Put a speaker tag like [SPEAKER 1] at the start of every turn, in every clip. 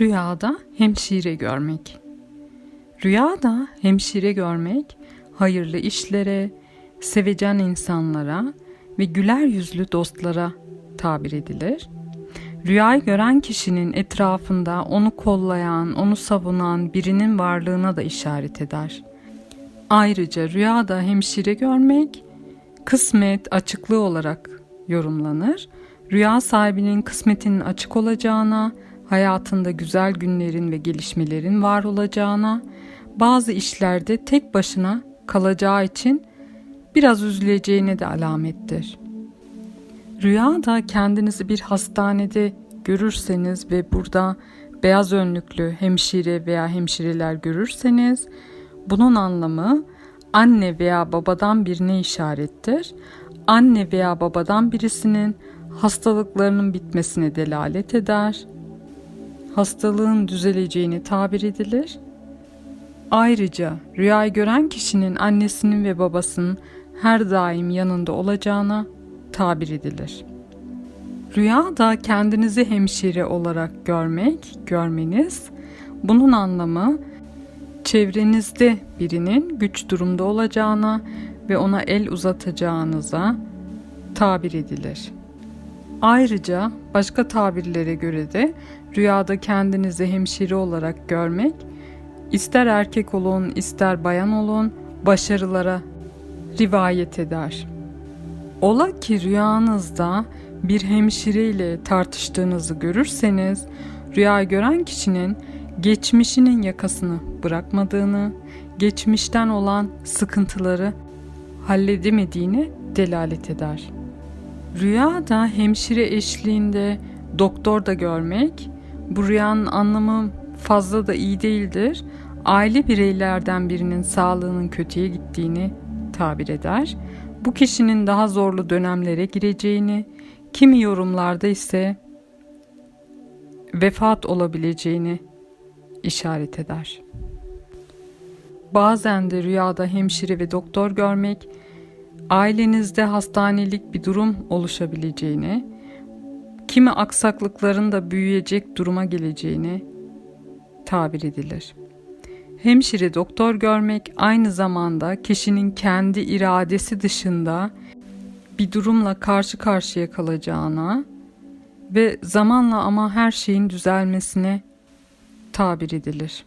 [SPEAKER 1] Rüyada hemşire görmek. Rüyada hemşire görmek hayırlı işlere, sevecen insanlara ve güler yüzlü dostlara tabir edilir. Rüyayı gören kişinin etrafında onu kollayan, onu savunan birinin varlığına da işaret eder. Ayrıca rüyada hemşire görmek kısmet açıklığı olarak yorumlanır. Rüya sahibinin kısmetinin açık olacağına, hayatında güzel günlerin ve gelişmelerin var olacağına, bazı işlerde tek başına kalacağı için biraz üzüleceğine de alamettir. Rüyada kendinizi bir hastanede görürseniz ve burada beyaz önlüklü hemşire veya hemşireler görürseniz bunun anlamı anne veya babadan birine işarettir. Anne veya babadan birisinin hastalıklarının bitmesine delalet eder. Hastalığın düzeleceğini tabir edilir. Ayrıca rüyayı gören kişinin annesinin ve babasının her daim yanında olacağına tabir edilir. Rüyada kendinizi hemşire olarak görmek, görmeniz, bunun anlamı çevrenizde birinin güç durumda olacağına ve ona el uzatacağınıza tabir edilir. Ayrıca başka tabirlere göre de rüyada kendinizi hemşire olarak görmek, ister erkek olun ister bayan olun başarılara rivayet eder. Ola ki rüyanızda bir hemşire ile tartıştığınızı görürseniz, rüya gören kişinin geçmişinin yakasını bırakmadığını, geçmişten olan sıkıntıları halledemediğini delalet eder. Rüyada hemşire eşliğinde doktor da görmek, bu rüyanın anlamı fazla da iyi değildir. Aile bireylerden birinin sağlığının kötüye gittiğini tabir eder. Bu kişinin daha zorlu dönemlere gireceğini, kimi yorumlarda ise vefat olabileceğini işaret eder. Bazen de rüyada hemşire ve doktor görmek, ailenizde hastanelik bir durum oluşabileceğini, kimi aksaklıkların da büyüyecek duruma geleceğini tabir edilir. Hemşire doktor görmek aynı zamanda kişinin kendi iradesi dışında bir durumla karşı karşıya kalacağına ve zamanla ama her şeyin düzelmesine tabir edilir.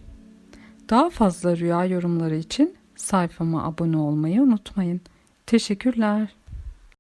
[SPEAKER 1] Daha fazla rüya yorumları için sayfama abone olmayı unutmayın. Teşekkürler.